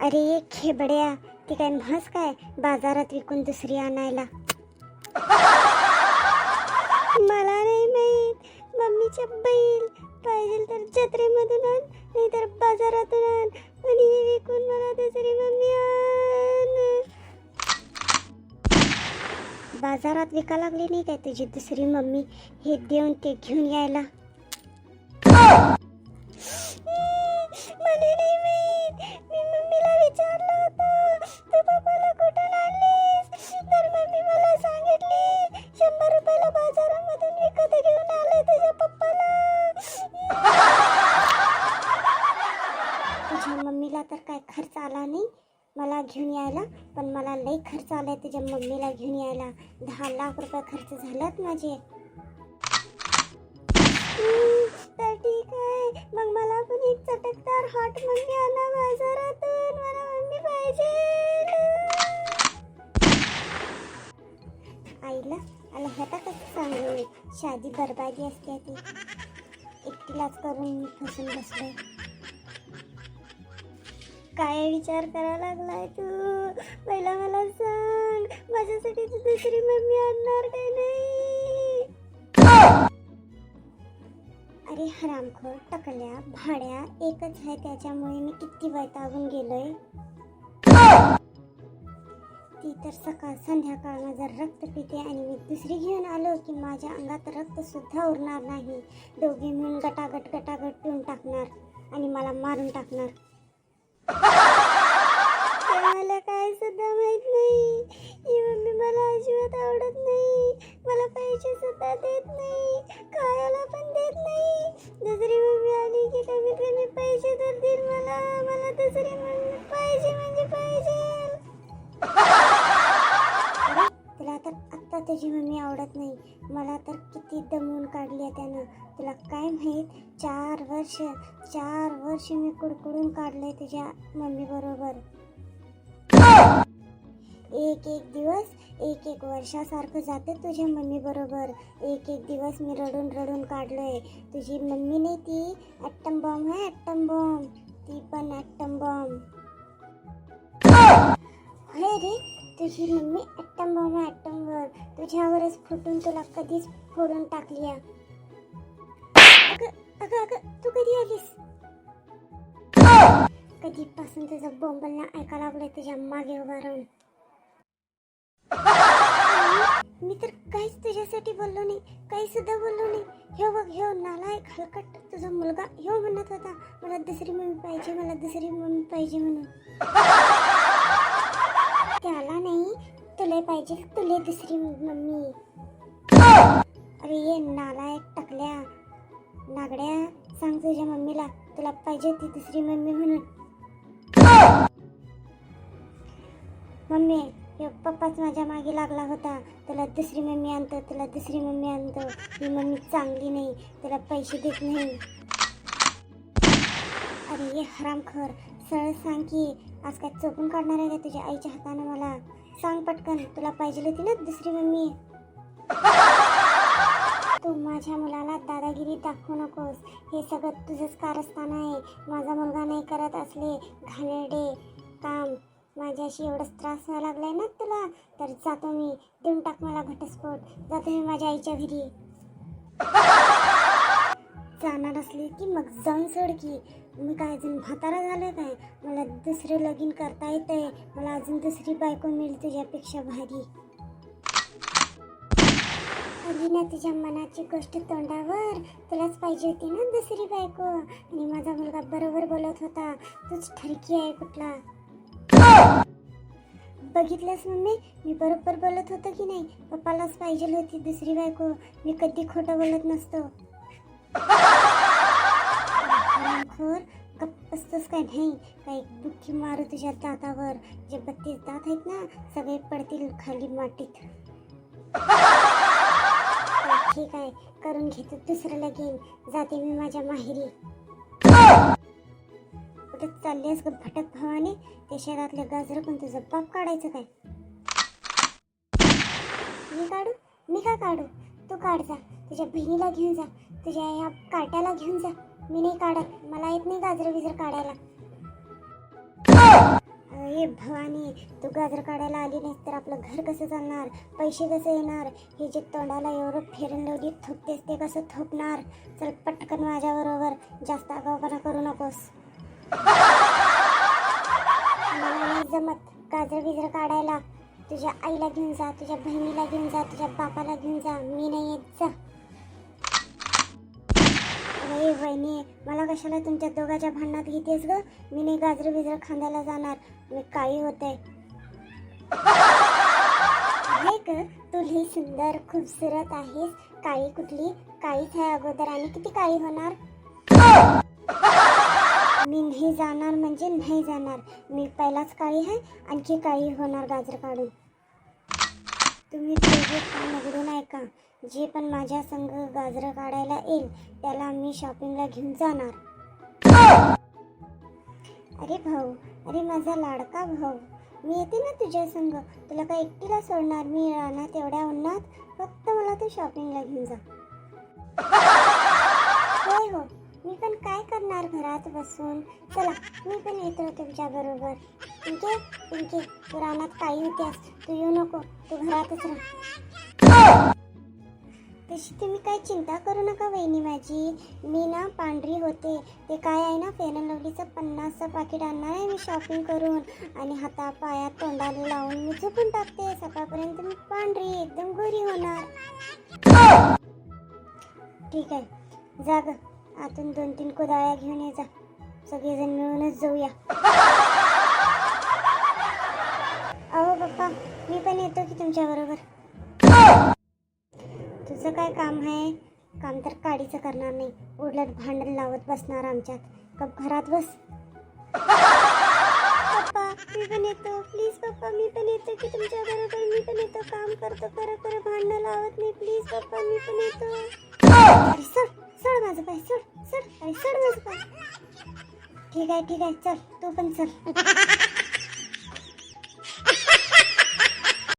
अरे खेबड्या. ती काय म्हस काय? बाजारात विकून दुसरी आणायला. मला नाही माहीत. मम्मीच्या बैल. पाहिजे तर जत्रेमधून आण नाही तर बाजारातून आण. आणि हे विकून मला दुसरी मम्मी आण. बाजारात विका लागली नाही काय तुझी दुसरी मम्मी? हे देऊन ते घेऊन यायला. तुला तर काय खर्च आला नाही. मला घेऊन यायला पण मला लई खर्च आलाय तुझ्या मम्मीला घेऊन यायला. दहा लाख रुपये खर्च झालात माझे. तर ठीक आहे मग मला पण एक चटकदार हॉट मम्मी आला बाजारातून. मला मम्मी पाहिजे. आईला आला ह्याचा कसं सांगू? शादी बरबादी असते ती. एकटीलाच करून मी फसून बसले. काय विचार करा लागलाय तू? पहिला मला सांग माझ्यासाठी तू दुसरी मम्मी आणणार काय नाही? अरे हरामखोर टकल्या भाड्या एकच आहे त्याच्यामुळे मी किती वैतागून गेलोय. ती तर सकाळ संध्याकाळ माझं रक्त पिते आणि मी दुसरी घेऊन आलो की माझ्या अंगात रक्त सुद्धा उरणार नाही. दोघे मिळून गटागट गटागट पिऊन टाकणार आणि मला मारून टाकणार. मला काय सुद्धा माहीत नाही. ही मम्मी मला अजिबात आवडत नाही. मला पैसे सुद्धा देत नाही. खायला पण देत नाही. दुसरी मम्मी आली की कमीत कमी पैसे तर देईल मला. मला दुसरी मम्मी पाहिजे म्हणजे पाहिजे. तुझी मम्मी आवडत नाही. मला तर किती दमवून काढली आहे त्यानं. तुला काय माहीत? चार वर्ष चार वर्ष मी कुडकुडून काढले तुझ्या मम्मी बरोबर. एक एक दिवस एक एक वर्षासारखं जाते तुझ्या मम्मीबरोबर एक एक दिवस मी रडून रडून काढलोय. तुझी मम्मी नाही ती? ॲटम बॉम्ब आहे ॲटम बॉम्ब. ती पण ॲटम बॉम्ब. हे रे तुझी मम्मी ॲटम बॉम्ब आहे ॲटम तुझ्यावरच फुटून तुला कधीच फोडून टाकली अगं अगं अगं तू कधी आलीस? कधीपासून तुझं बोंबलना ऐका लागलंय तुझ्या मागे उभा राहून मी तर काहीच तुझ्यासाठी बोललो नाही काही सुद्धा बोललो नाही. हे बघ ह्यो नालायक हलकट तुझा मुलगा ह्यो म्हणत होता मला दुसरी मम्मी पाहिजे मला दुसरी मम्मी पाहिजे म्हणून. त्याला नाही तुला पाहिजे तुला दुसरी मम्मी. अरे ये नालायक टाकल्या. नागड्या सांग तुझ्या मम्मीला तुला पाहिजे ती दुसरी मम्मी म्हणून. मम्मी ह्यो पप्पाच माझ्या मागे लागला होता. तुला दुसरी मम्मी आणतो तुला दुसरी मम्मी आणतो. ही मम्मी चांगली नाही तुला पैसे देत नाही. अरे ये हरामखोर सरळ सांग की आज काय चोपून काढणार आहे का तुझ्या आईच्या हातानं मला? सांग पटकन तुला पाहिजे होती ना दुसरी मम्मी? तू माझ्या मुलाला दादागिरी दाखवू नकोस. हे सगळं तुझंच कारस्थान आहे. माझा मुलगा नाही करत असले घाणेरडे काम. माझ्याशी एवढंच त्रास व्हायला लागलाय ना तुला? तर जातो मी. देऊन टाक मला घटस्फोट. जातो मी माझ्या आईच्या घरी. जाणार असली की मग जाऊन सोड की. मी काय अजून म्हातारा झालं काय? मला दुसरं लगीन करता येतंय. मला अजून दुसरी बायको मिळेल तुझ्यापेक्षा भारी. आली ना तुझ्या मनाची गोष्ट तोंडावर तुलाच पाहिजे होती ना दुसरी बायको? आणि माझा मुलगा बरोबर बोलत होता. तूच ठरकी आहे कुठला? बघितलंस मम्मी? मी बरोबर बोलत होतो की नाही? पप्पालाच पाहिजे होती दुसरी बायको. मी कधी खोटं बोलत नसतो. हरामखोर गप्प असतोस काय नाही काही बुक्की मारू तुझ्या दातावर जे बत्तीस दात आहेत ना सगळे पडतील खाली मातीत. ठीक आहे करून घेतो दुसऱ्याला घेईन जाते मी माझ्या माहेरी. कुठे चाललीस ग भटक भावाने? ते शहरातले गाजर पण तुझं बाप काढायचं काय? मी काढू? मी का काढू? तू काढ जा. तुझ्या बहिणीला घेऊन जा. तुझ्या या काट्याला घेऊन जा. मी नाही काढत. मला येत नाही गाजर बिजर काढायला. भवानी तू गाजर काढायला आली नाहीस तर आपलं घर कसं चालणार पैसे कसे येणार? हे जे तोंडाला एवढं फेरून लावली थोपतेस ते कसं थोपणार? चल पटकन माझ्याबरोबर जास्त आगाऊपणा करू नकोस. मला नाही जमत गाजर बिजर काढायला. तुझ्या आईला घेऊन जा तुझ्या बहिणीला घेऊन जा तुझ्या बापाला घेऊन जा. मी नाही येत. जा. अरे वहिनी मला कशाला तुमच्या दोघाच्या भांडणात घेतेस ग? मी नाही गाजर बिजर खांद्याला जाणार. मी काळी होते. तू लई सुंदर खूपसूरत आहेस. काळी कुठली? काळीच आहे अगोदर. आणि किती काळी होणार? मी नाही जाणार म्हणजे नाही जाणार. मी पहिलाच काळी आहे आणखी काळी होणार गाजर काढून. तुम्ही दोघे कान ऐका जे पण माझ्या संग गाजरं काढायला येईल त्याला मी शॉपिंगला घेऊन जाणार. अरे भाऊ अरे माझा लाडका भाऊ मी येते ना तुझ्या संग. तुला काय एकटीला सोडणार? मी राहणार तेवढ्या उन्हात. फक्त मला तू शॉपिंगला घेऊन जा. होय हो मी पण काय करणार घरात बसून? चला मी पण येतो तुमच्या बरोबर. तुमचे पिंके तू रानात काही होत्यास तू येऊ नको तू घरातच राह. तशी तुम्ही काही चिंता करू नका वहिनी माझी. मी ना पांढरी होते. ते काय आहे ना फेअर अँड लवलीचं पन्नासचं पाकिट आणणार आहे मी शॉपिंग करून. आणि हाता पायात तोंडाला लावून मी झोपून टाकते. सकाळपर्यंत मी पांढरी एकदम गोरी होणार. ठीक आहे. जा ग. आतून दोन तीन कोदाळ्या घेऊन ये जा. सगळेजण मिळूनच जाऊया. अहो पप्पा मी पण येतो की तुमच्याबरोबर तुझं काय काम आहे? काम तर काडीचं करणार नाही. उलट भांडण लावत बसणार आमच्यात. कप घरात बस. पप्पा मी पण येतो. प्लीज पप्पा मी पण येतो की तुमच्या बरोबर. मी पण येतो. काम करतो. खरं खरं भांडणं लावत नाही. प्लीज पप्पा मी पण येतो. अरे सोड सोड माझं पाय सोड सोड. अरे सोड माझं पाय. ठीक आहे ठीक आहे. चल तू पण चल.